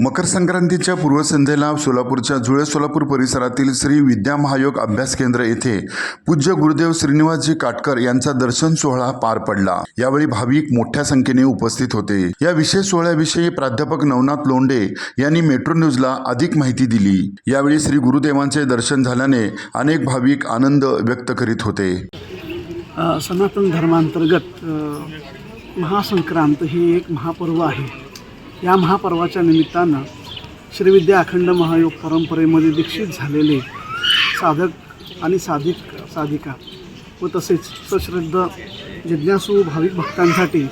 मकर संक्रांतीच्या पूर्वसंध्येला सोलापूरच्या जुळे सोलापूर परिसरातील श्री विद्या महायोग अभ्यास केंद्र येथे पूज्य गुरुदेव श्रीनिवासजी काटकर यांचा दर्शन सोहळा पार पडला. यावेळी भाविक मोठ्या संख्येने उपस्थित होते. या विशेष सोहळ्याविषयी प्राध्यापक नवनाथ लोंडे यांनी मेट्रो न्यूजला अधिक माहिती दिली. यावेळी श्री गुरुदेवांचे दर्शन झाल्याने अनेक भाविक आनंद व्यक्त करीत होते. सनातन धर्मांतर्गत महासंक्रांत हे एक महापर्व आहे. या महापर्वाच्या निमित्तानं श्रीविद्या अखंड महायोग परंपरेमध्ये दीक्षित झालेले साधक आणि साधिक साधिका व तसेच सश्रद्ध जिज्ञासू भाविक भक्तांसाठी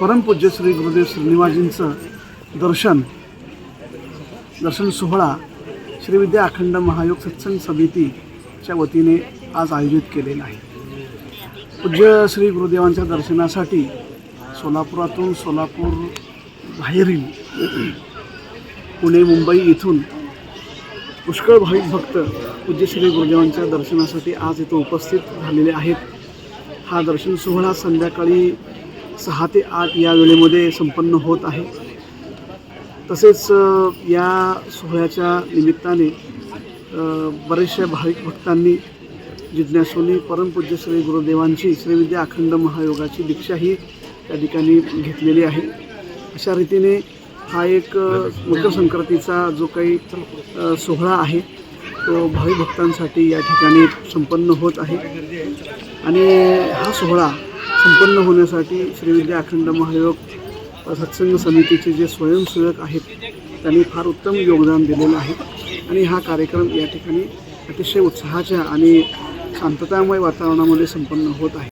परमपूज्य श्री गुरुदेव श्रीनिवाजींचं दर्शन दर्शन सोहळा श्रीविद्या अखंड महायोग सत्संग समितीच्या वतीने आज आयोजित केलेला आहे. पूज्य श्री गुरुदेवांच्या दर्शनासाठी सोलापुरातून सोलापूर बाहेरील पुणे मुंबई इथून पुष्कळ भाविक भक्त पूज्य श्री गुरुदेवांच्या दर्शनासाठी आज इथं उपस्थित झालेले आहेत. हा दर्शन सोहळा संध्याकाळी सहा ते आठ या वेळेमध्ये संपन्न होत आहे. तसेच या सोहळ्याच्या निमित्ताने बरेचशा भाविक भक्तांनी जिज्ञासूनी परमपूज्य श्री गुरुदेवांची श्रीविद्या अखंड महायोगाची दीक्षाही त्या ठिकाणी घेतलेली आहे. अशा रीतीने हा एक मकर संक्रांतीचा जो काही सोहळा आहे तो भावी भक्तांसाठी या ठिकाणी संपन्न होत आहे. आणि हा सोहळा संपन्न होण्यासाठी श्रीविद्या अखंड महायोग सत्संग समितीचे जे स्वयंसेवक आहेत त्यांनी फार उत्तम योगदान दिलेलं आहे. आणि हा कार्यक्रम या ठिकाणी अतिशय उत्साहाच्या आणि शांततामय वातावरणामध्ये संपन्न होत आहे.